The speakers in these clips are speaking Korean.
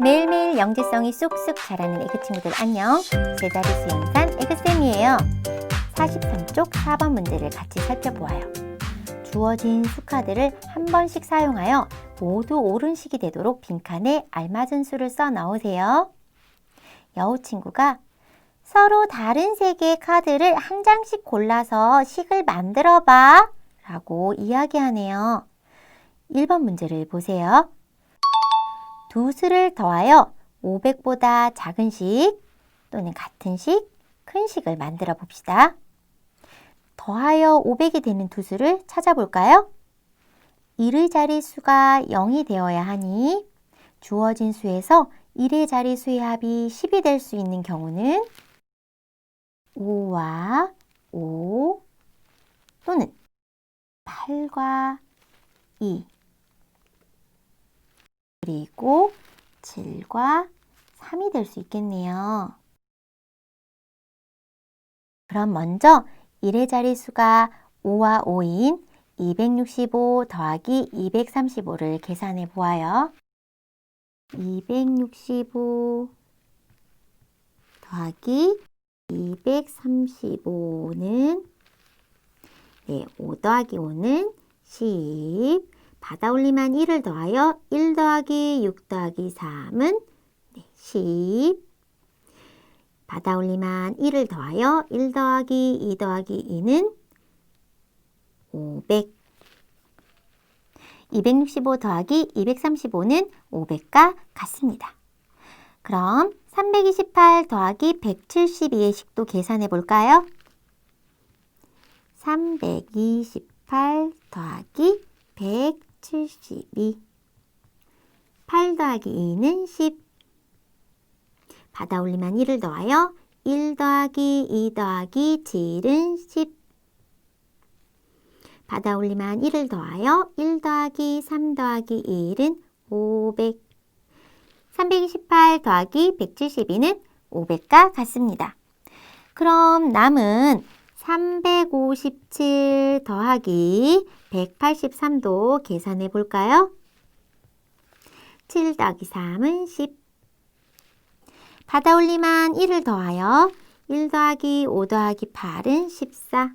매일매일 영재성이 쑥쑥 자라는 에그 친구들 안녕. 제자리수 연산 에그쌤이에요. 43쪽 4번 문제를 같이 살펴보아요. 주어진 수카드를 한 번씩 사용하여 모두 옳은 식이 되도록 빈칸에 알맞은 수를 써 넣으세요. 여우 친구가 서로 다른 색의 카드를 한 장씩 골라서 식을 만들어 봐 라고 이야기하네요. 1번 문제를 보세요. 두 수를 더하여 500보다 작은 식 또는 같은 식, 큰 식을 만들어 봅시다. 더하여 500이 되는 두 수를 찾아볼까요? 1의 자리수가 0이 되어야 하니 주어진 수에서 1의 자리수의 합이 10이 될 수 있는 경우는 5와 5 또는 8과 2 그리고 7과 3이 될 수 있겠네요. 그럼 먼저 1의 자리수가 5와 5인 265 더하기 235를 계산해 보아요. 265 더하기 235는 네, 5 더하기 5는 10 받아 올리만 1을 더하여 1 더하기 6 더하기 3은 네, 10 받아 올리만 1을 더하여 1 더하기 2 더하기 2는 500 265 더하기 235는 500과 같습니다. 그럼 328 더하기 172의 식도 계산해 볼까요? 328 더하기 172 8 더하기 2는 10 받아 올리면 1을 더하여 1 더하기 2 더하기 7은 10 받아 올리면 1을 더하여 1 더하기 3 더하기 1은 500 328 더하기 172는 500과 같습니다. 그럼 남은 357 더하기 183도 계산해 볼까요? 7 더하기 3은 10. 받아 올리만 1을 더하여 1 더하기 5 더하기 8은 14.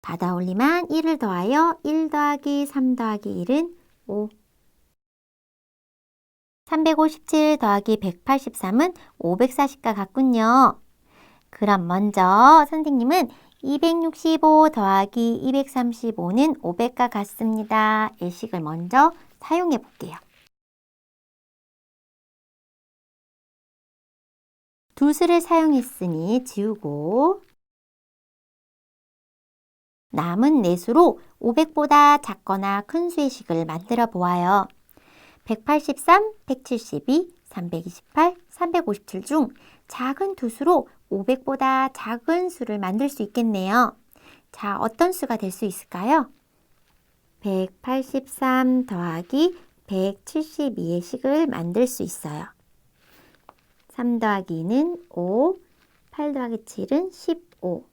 받아 올리만 1을 더하여 1 더하기 3 더하기 1은 5. 357 더하기 183은 540과 같군요. 그럼 먼저 선생님은 265 더하기 235는 500과 같습니다. 예식을 먼저 사용해 볼게요. 두 수를 사용했으니 지우고 남은 네 수로 500보다 작거나 큰 수의 식을 만들어 보아요. 183, 172, 328, 357 중 작은 두 수로 500보다 작은 수를 만들 수 있겠네요. 자, 어떤 수가 될 수 있을까요? 183 더하기 172의 식을 만들 수 있어요. 3 더하기 2는 5, 8 더하기 7은 15.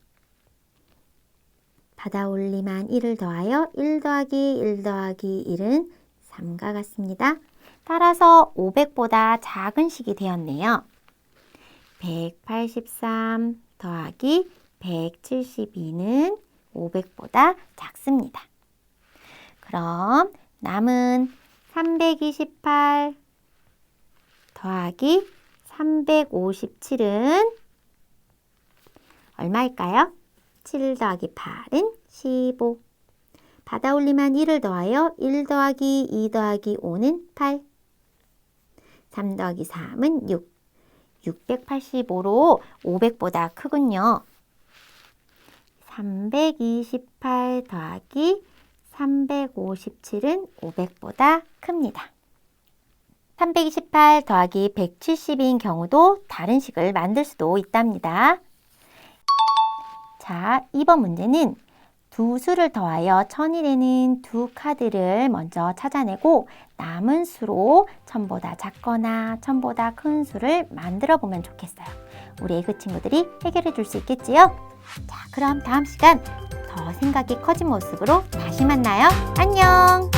받아 올리만 1을 더하여 1 더하기 1 더하기 1은 3과 같습니다. 따라서 500보다 작은 식이 되었네요. 183 더하기 172는 500보다 작습니다. 그럼 남은 328 더하기 357은 얼마일까요? 7 더하기 8은 15. 받아 올리면 1을 더하여 1 더하기 2 더하기 5는 8. 3 더하기 3은 6. 685로 500보다 크군요. 328 더하기 357은 500보다 큽니다. 328 더하기 170인 경우도 다른 식을 만들 수도 있답니다. 자, 2번 문제는 두 수를 더하여 1000이 되는 두 카드를 먼저 찾아내고 남은 수로 1000보다 작거나 1000보다 큰 수를 만들어 보면 좋겠어요. 우리 애그 친구들이 해결해 줄 수 있겠지요? 자, 그럼 다음 시간 더 생각이 커진 모습으로 다시 만나요. 안녕!